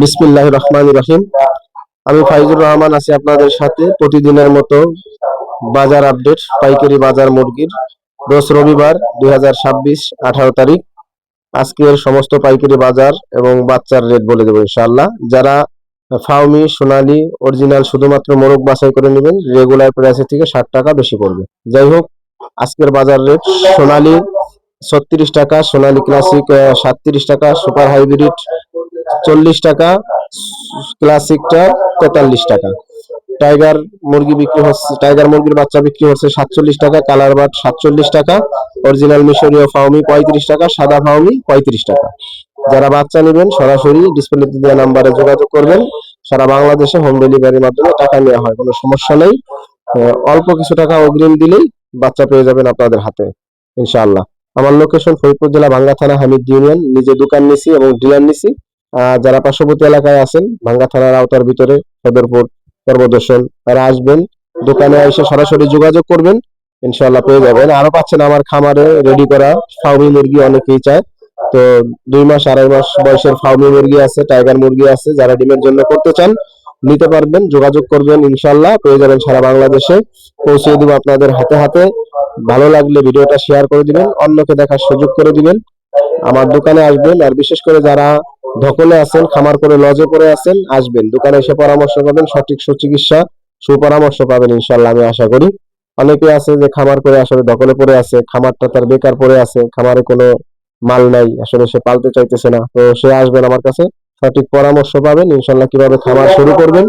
বিসমিল্লাহ রহমান রহিম। আমি ফাইজুর রহমান আছি আপনাদের সাথে প্রতিদিনের মতো বাজার আপডেট, পাইকারি বাজার মুরগির। দোষ রবিবার দুই হাজার ছাব্বিশ আঠারো তারিখ। আজকের সমস্ত পাইকারি বাজার এবং বাচ্চার রেট বলে দেবো ইনশাল্লাহ যারা ফাউমি সোনালি, অরিজিনাল শুধুমাত্র মোরগ বাছাই করে নেবেন, রেগুলার প্রাইসের থেকে ষাট টাকা বেশি পড়বে। যাই হোক, আজকের বাজার রেট সোনালি ছত্রিশ টাকা, সোনালি ক্লাসিক সাতত্রিশ টাকা, সুপার হাইব্রিড চল্লিশ টাকা, ক্লাসিকটা তেতাল্লিশ টাকা। টাইগার মুরগি বিক্রি হচ্ছে, টাইগার মুরগির বাচ্চা বিক্রি হচ্ছে সাতচল্লিশ টাকা, কালার বাট সাতচল্লিশ টাকা, অরিজিনাল মিশরীয় ফাউমি পঁয়ত্রিশ টাকা, সাদা ফাউমি পঁয়ত্রিশ টাকা। যারা বাচ্চা নেবেন, সরাসরি ডিসপ্লে দেওয়া নাম্বারে যোগাযোগ করবেন। সারা বাংলাদেশে হোম ডেলিভারির মাধ্যমে টাকা নেওয়া হয়, কোনো সমস্যা নেই। অল্প কিছু টাকা অগ্রিম দিলেই বাচ্চা পেয়ে যাবেন আপনাদের হাতে, ইনশাআল্লাহ। আমার লোকেশন ফরিদপুর জেলা ভাঙ্গা থানা হামিদ ইউনিয়ন, নিজে দোকান নিছি এবং ডিলার নিছি। যারা পার্শ্ববর্তী এলাকায় আছেন, ভাঙ্গা থানার আওতার ভিতরে সদরপুর সর্বদর্শন তারা আসবেন, দোকানে এসে সরাসরি যোগাযোগ করবেন, ইনশাআল্লাহ পেয়ে যাবেন। আরও পাচ্ছেন আমার খামারে রেডি করা ফাউমি মুরগি অনেকেই চায়। তো দুই মাস, আড়াই মাস বয়সের ফাউমি মুরগি আছে, টাইগার মুরগি আছে, যারা ডিমের জন্য করতে চান, নিতে পারবেন, যোগাযোগ করবেন ইনশাল্লাহ পেয়ে যাবেন সারা বাংলাদেশে। পৌঁছে দিব আপনাদের হাতে হাতে। ভালো লাগলে ভিডিওটা শেয়ার করে দিবেন, অন্যকে দেখার সুযোগ করে দিবেন। আমার দোকানে আসবেন, আর বিশেষ করে যারা ধকলে আছেন, খামার করে, লজে পড়ে আছেন, আসবেন। দোকানে এসে পরামর্শ পাবেন, সঠিক সুচিকিৎসা, সুপরামর্শ পাবেন ইনশাল্লাহ আমি আশা করি। অনেকে আছে যে খামার করে আসলে দখলে পড়ে আছে, খামারটা তার বেকার পড়ে আছে, খামারে কোনো মাল নাই, আসলে সে পালতে চাইতেছে না। তো সে আসবেন আমার কাছে, সঠিক পরামর্শ পাবেন ইনশাল্লাহ কীভাবে খামার শুরু করবেন,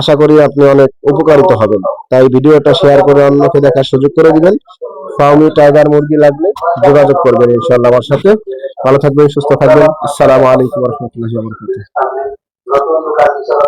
আশা করি আপনি অনেক উপকারিত হবেন। তাই ভিডিওটা শেয়ার করে অন্যকে দেখার সুযোগ করে দিবেন। ফাউমি টাইগার মুরগি লাগলে যোগাযোগ করবেন ইনশাল্লাহ আমার সাথে। ভালো থাকবেন, সুস্থ থাকবেন। আসসালামু আলাইকুম রহমতুল্লাহ